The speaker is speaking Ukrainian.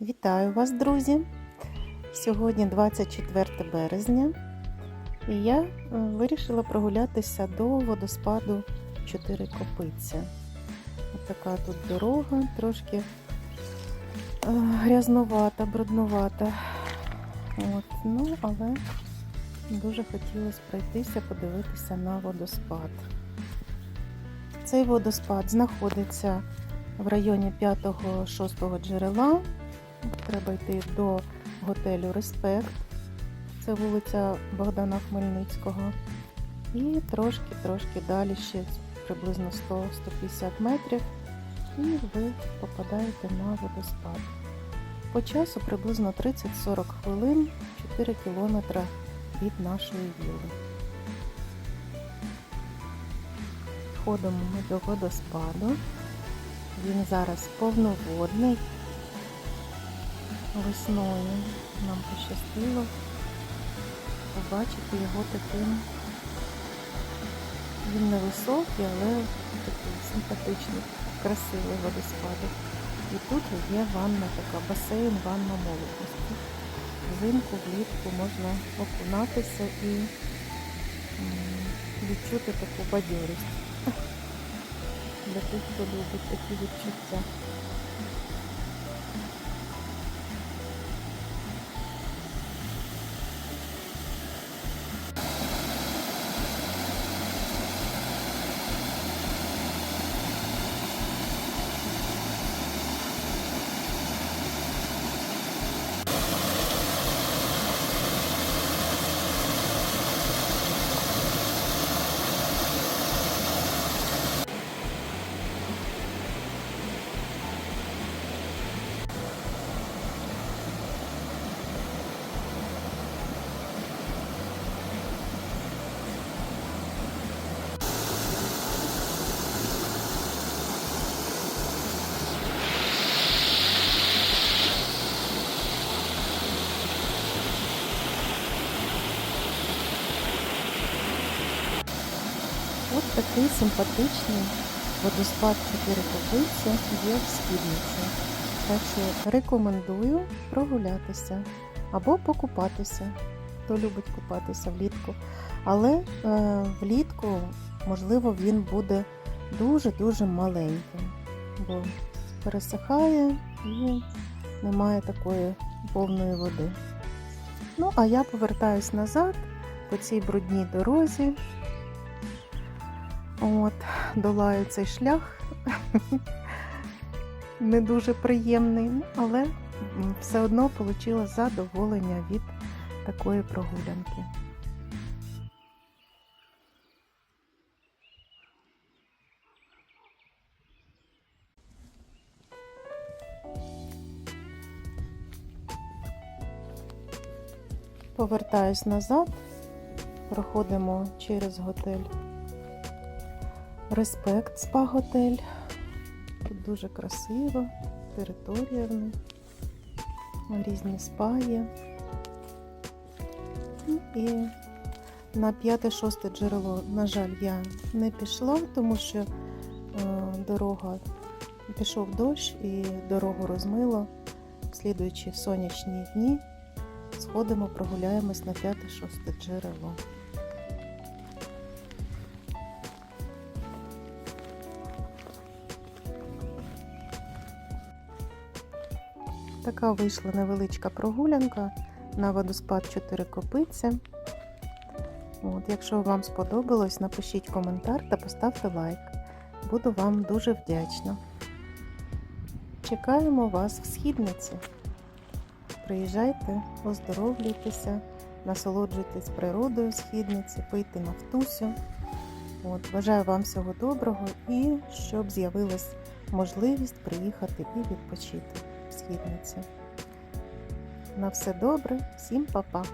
Вітаю вас, друзі! Сьогодні 24 березня, і я вирішила прогулятися до водоспаду Чотири Копиці. Ось така тут дорога, трошки е, грязновата, брудновата. От, ну, але дуже хотілося пройтися, подивитися на водоспад. Цей водоспад знаходиться в районі 5-6 джерела. Треба йти до готелю Респект. Це вулиця Богдана Хмельницького. І трошки-трошки далі ще приблизно 100-150 метрів. І ви попадаєте на водоспад. По часу приблизно 30-40 хвилин, 4 кілометри від нашої вілли. Ходимо ми до водоспаду. Він зараз повноводний. Весною нам пощастило побачити його таким. Він невисокий, але такий симпатичний, красивий водоспадок. І тут є ванна така, басейн, ванна молодості. Взимку, влітку можна окунатися і відчути таку бадьорість для тих, хто любить такі відчуття. Ось такий симпатичний водоспад 4 копиці є в Скідниці. Так що рекомендую прогулятися або покупатися, хто любить купатися влітку. Але е, влітку, можливо, він буде дуже-дуже маленьким, бо пересихає і немає такої повної води. Ну, а я повертаюсь назад по цій брудній дорозі. От, долаю цей шлях. Не дуже приємний, але все одно отримала задоволення від такої прогулянки. Повертаюсь назад, проходимо через готель Респект спа готель. Тут дуже красиво, територія в них, різні спа є. Ну, І на п'яте-шосте джерело, на жаль, я не пішла, тому що е, дорога пішов дощ і дорогу розмило. Слідуючи сонячні дні, сходимо, прогуляємось на п'яте-шосте джерело. Така вийшла невеличка прогулянка на водоспад 4 копиці. От, якщо вам сподобалось, напишіть коментар та поставте лайк. Буду вам дуже вдячна. Чекаємо вас в східниці. Приїжджайте, оздоровлюйтеся, насолоджуйтесь природою східниці, пийте нафтусю. От, бажаю вам всього доброго і щоб з'явилась можливість приїхати і відпочити в східниці. На все добре, всім па-па!